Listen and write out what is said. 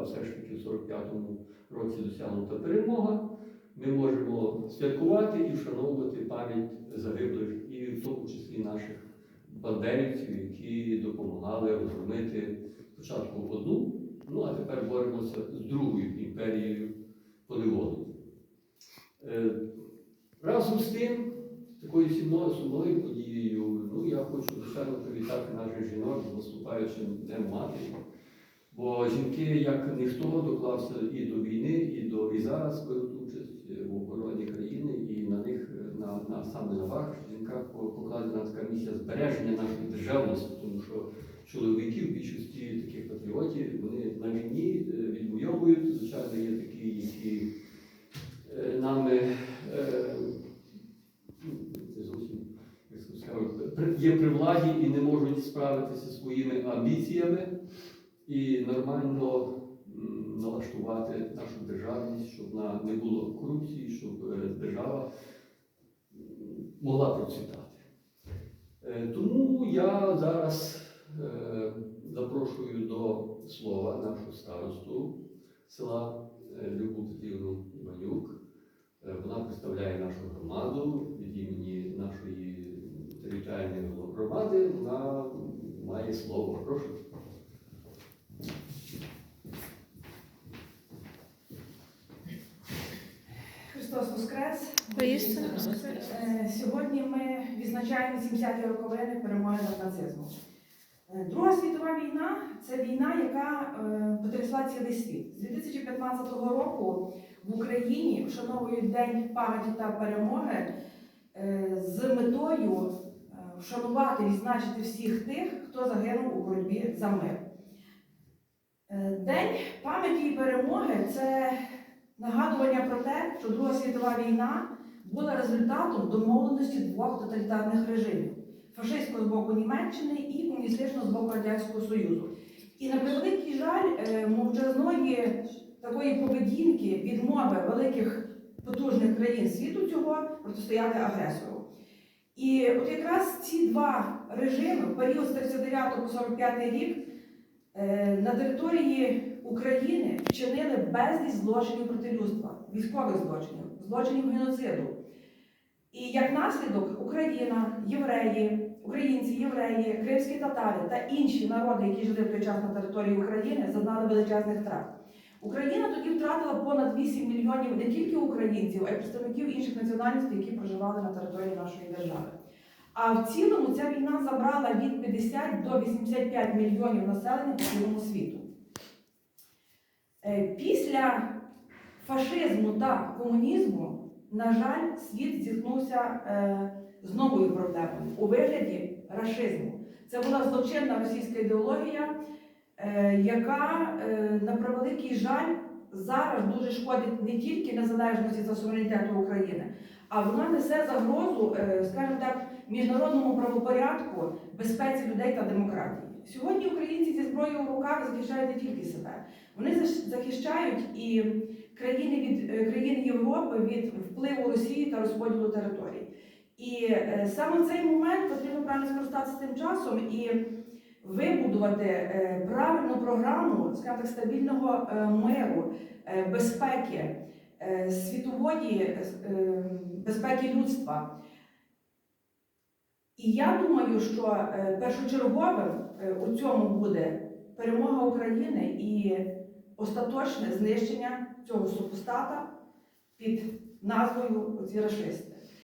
була все ж таки в 45-му році досягнута перемога, ми можемо святкувати і вшановувати пам'ять загиблих, і в тому числі наших бандерівців, які допомагали розгромити спочатку одну, ну а тепер боремося з другою імперією полігону. Е, Разом з тим, такою сумною, подією, ну я хочу звичайно привітати наших жінок наступаючим Днем Матері. Бо жінки, як ніхто, доклався і до війни, і до і зараз беруть участь в обороні країни, і на них на, на саме на вах жінках покладена така місія збереження нашої державності, тому що чоловіки в більшості таких патріотів вони на війні е, відвоюють. Звичайно, є такі, які е, нами е, ну, зовсім є при владі і не можуть справитися своїми амбіціями і нормально налаштувати нашу державність, щоб на- не було корупції, щоб е, держава могла процвітати. Е, Тому я зараз е, запрошую до слова нашу старосту села Любу Петрівну Іванюк. Вона представляє нашу громаду від імені нашої територіальної громади. Вона має слово. Прошу. Христос Воскрес! Воскрес. Е, Сьогодні ми відзначаємо 70-ті роковини перемоги над нацизмом. Е, Друга світова війна це війна, яка е, потрясла цілий світ. З 2015 року в Україні вшановують День пам'яті та перемоги з метою вшанувати, відзначити всіх тих, хто загинув у боротьбі за мир. День пам'яті і перемоги це нагадування про те, що Друга світова війна була результатом домовленості двох тоталітарних режимів фашистського з боку Німеччини і комуністичного з боку Радянського Союзу. І на превеликий жаль, е, мовчазної такої поведінки, відмови великих потужних країн світу цього протистояти агресору. І от якраз ці два режими в період з 39 по 45 рік е, на території України вчинили безліч злочинів проти людства, військових злочинів, злочинів геноциду. І як наслідок Україна, євреї, українці, євреї, кримські татари та інші народи, які жили в той час на території України, зазнали величезних втрат. Україна тоді втратила понад 8 мільйонів не тільки українців, а й представників інших національностей, які проживали на території нашої держави. А в цілому ця війна забрала від 50 до 85 мільйонів населення по цілому світу. Е, Після фашизму та комунізму, на жаль, світ зіткнувся е, з новою проблемою у вигляді рашизму. Це була злочинна російська ідеологія, е, яка, е, на превеликий жаль, зараз дуже шкодить не тільки незалежності та суверенітету України, а вона несе загрозу, е, скажімо так, міжнародному правопорядку, безпеці людей та демократії. Сьогодні українці зі зброєю в руках захищають не тільки себе, вони захищають і країни від е, країн Європи від впливу Росії та розподілу територій. І е, саме в цей момент потрібно правильно скористатися тим часом і вибудувати е, правильну програму так, стабільного миру, безпеки, світової безпеки людства. І я думаю, що першочерговим у цьому буде перемога України і остаточне знищення цього супостата під назвою оці рашисти.